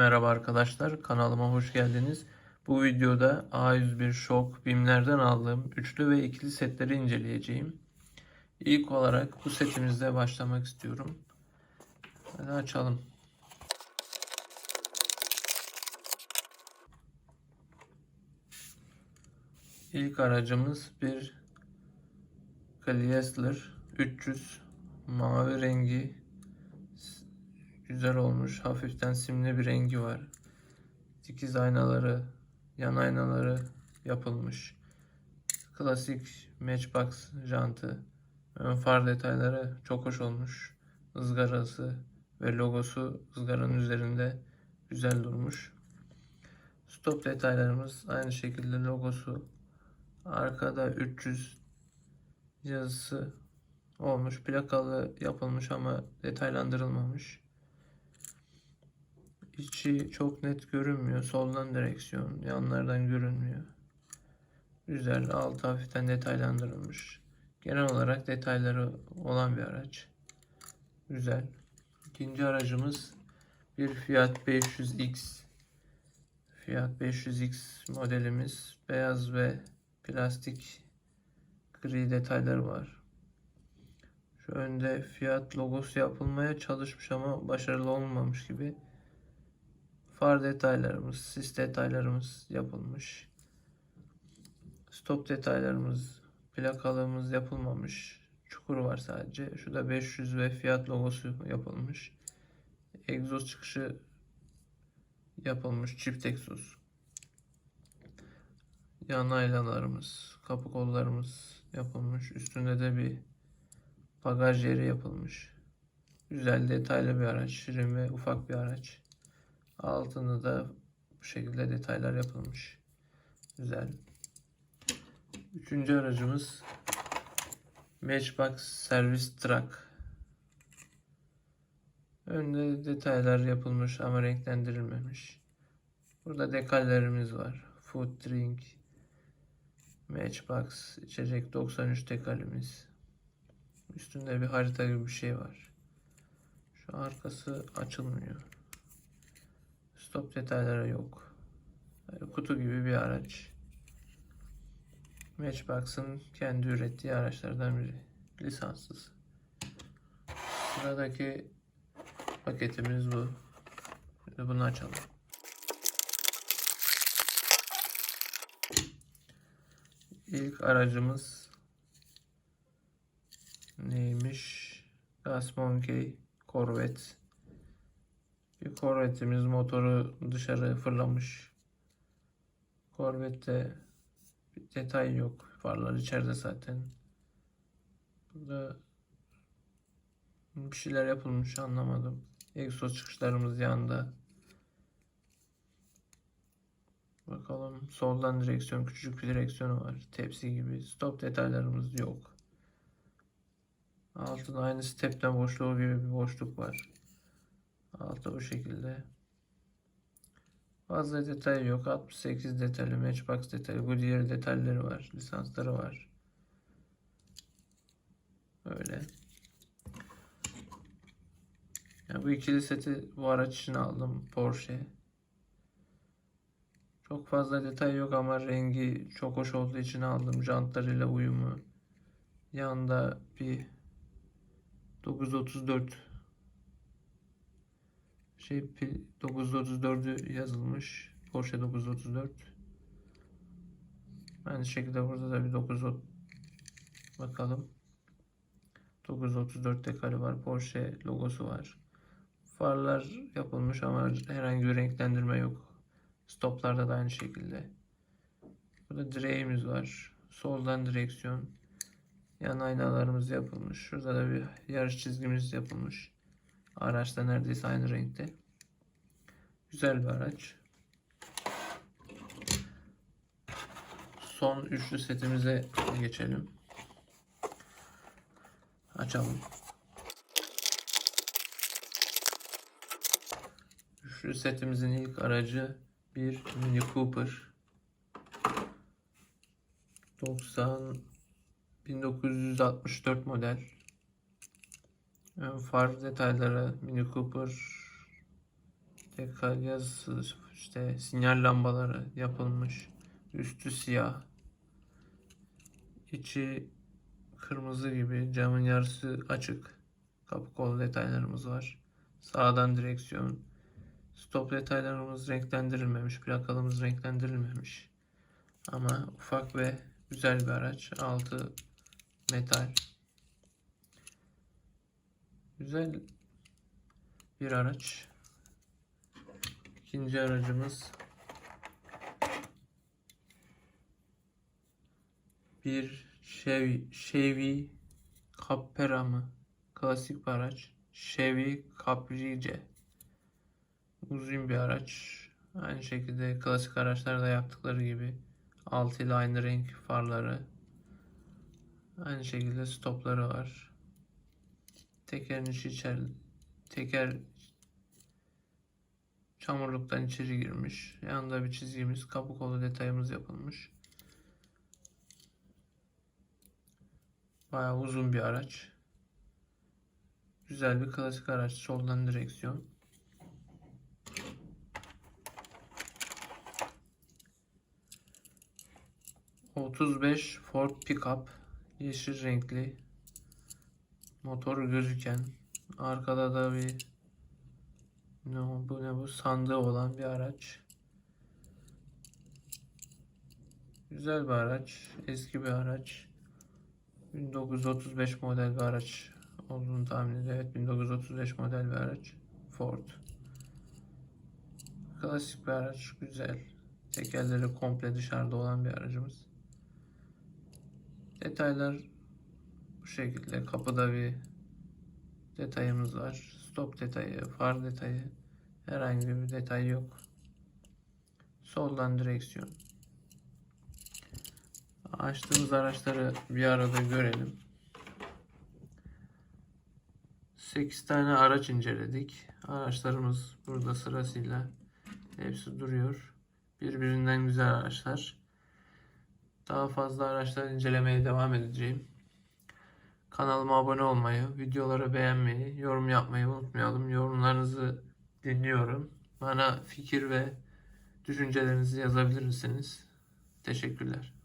Merhaba arkadaşlar, kanalıma hoş geldiniz. Bu videoda A101 Shock BİM'lerden aldığım üçlü ve ikili setleri inceleyeceğim. İlk olarak bu setimizle başlamak istiyorum. Hadi açalım. İlk aracımız bir Chrysler 300 mavi rengi güzel olmuş. Hafiften simli bir rengi var. Dikiz aynaları, yan aynaları yapılmış. Klasik matchbox jantı. Ön far detayları çok hoş olmuş. Izgarası ve logosu ızgaranın üzerinde güzel durmuş. Stop detaylarımız aynı şekilde logosu. Arkada 300 yazısı olmuş. Plakalı yapılmış ama detaylandırılmamış. İçi çok net görünmüyor. Soldan direksiyon, yanlardan görünmüyor. Güzel, altı hafiften detaylandırılmış. Genel olarak detayları olan bir araç. Güzel. İkinci aracımız bir Fiat 500X. Fiat 500X modelimiz. Beyaz ve plastik gri detayları var. Şu önde Fiat logosu yapılmaya çalışmış ama başarılı olmamış gibi. Far detaylarımız, sis detaylarımız yapılmış. Stop detaylarımız, plakalığımız yapılmamış. Çukur var sadece. Şurada 500 ve Fiat logosu yapılmış. Egzoz çıkışı yapılmış. Çift egzoz. Yan aynalarımız, kapı kollarımız yapılmış. Üstünde de bir bagaj yeri yapılmış. Güzel detaylı bir araç. Şirin ve ufak bir araç. Altında da bu şekilde detaylar yapılmış. Güzel. Üçüncü aracımız Matchbox Service Truck. Önde detaylar yapılmış ama renklendirilmemiş. Burada dekallerimiz var. Food Drink, Matchbox, içecek 93 dekalimiz. Üstünde bir harita gibi bir şey var. Şu arkası açılmıyor. Stop detayları yok. Böyle kutu gibi bir araç. Matchbox'ın kendi ürettiği araçlardan biri. Lisanssız. Sıradaki paketimiz bu. Şimdi bunu açalım. İlk aracımız neymiş? Gas Monkey Corvette. Bir Corvette'imiz motoru dışarı fırlamış. Corvette'te bir detay yok. Farlar içeride zaten. Burada bir şeyler yapılmış anlamadım. Egzoz çıkışlarımız yanında. Bakalım soldan direksiyon küçücük bir direksiyonu var. Tepsi gibi. Stop detaylarımız yok. Altında aynı stepten boşluğu gibi bir boşluk var. Altı bu şekilde. Fazla detay yok. 68 detaylı matchbox detaylı. Diğer detayları var. Lisansları var. Öyle. Ya bu ikili seti bu araç için aldım. Porsche. Çok fazla detay yok ama rengi çok hoş olduğu için aldım. Jantlarıyla uyumu. Yanında bir 934 şey 934'ü yazılmış. Porsche 934. Aynı şekilde burada da bir 9 bakalım. 934 dekali var. Porsche logosu var. Farlar yapılmış ama herhangi bir renklendirme yok. Stoplarda da aynı şekilde. Burada direğimiz var. Soldan direksiyon. Yan aynalarımız yapılmış. Şurada da bir yarış çizgimiz yapılmış. Araçta neredeyse aynı renkte. Güzel bir araç. Son üçlü setimize geçelim. Açalım. Üçlü setimizin ilk aracı bir Mini Cooper. 90 1964 model. Ön far detayları Mini Cooper dekal yazısı işte sinyal lambaları yapılmış. Üstü siyah. İçi kırmızı gibi camın yarısı açık. Kapı kol detaylarımız var. Sağdan direksiyon. Stop detaylarımız renklendirilmemiş. Plakalımız renklendirilmemiş. Ama ufak ve güzel bir araç. Altı metal. Güzel bir araç. İkinci aracımız bir Chevy, Chevy Capera mı? Klasik bir araç. Chevy Caprice. Uzun bir araç. Aynı şekilde klasik araçlarda yaptıkları gibi altı ile aynı renk farları. Aynı şekilde stopları var. Tekerin içi içer, teker çamurluktan içeri girmiş. Yanında bir çizgimiz, kapı kolu detayımız yapılmış. Bayağı uzun bir araç. Güzel bir klasik araç. Soldan direksiyon. ...35 Ford Pickup... ...yeşil renkli... ...motoru gözüken... ...arkada da bir... ...ne bu ne bu sandığı olan bir araç... ...güzel bir araç... ...eski bir araç... 1935 model bir araç olduğunu tahmin ediyorum. Evet 1935 model bir araç. Ford. Klasik bir araç. Güzel. Tekerleri komple dışarıda olan bir aracımız. Detaylar şekilde. Kapıda bir detayımız var. Stop detayı, far detayı. Herhangi bir detay yok. Soldan direksiyon. Açtığımız araçları bir arada görelim. 8 tane araç inceledik. Araçlarımız burada sırasıyla hepsi duruyor. Birbirinden güzel araçlar. Daha fazla araçlar incelemeye devam edeceğim. Kanalıma abone olmayı, videoları beğenmeyi, yorum yapmayı unutmayalım. Yorumlarınızı dinliyorum. Bana fikir ve düşüncelerinizi yazabilir misiniz? Teşekkürler.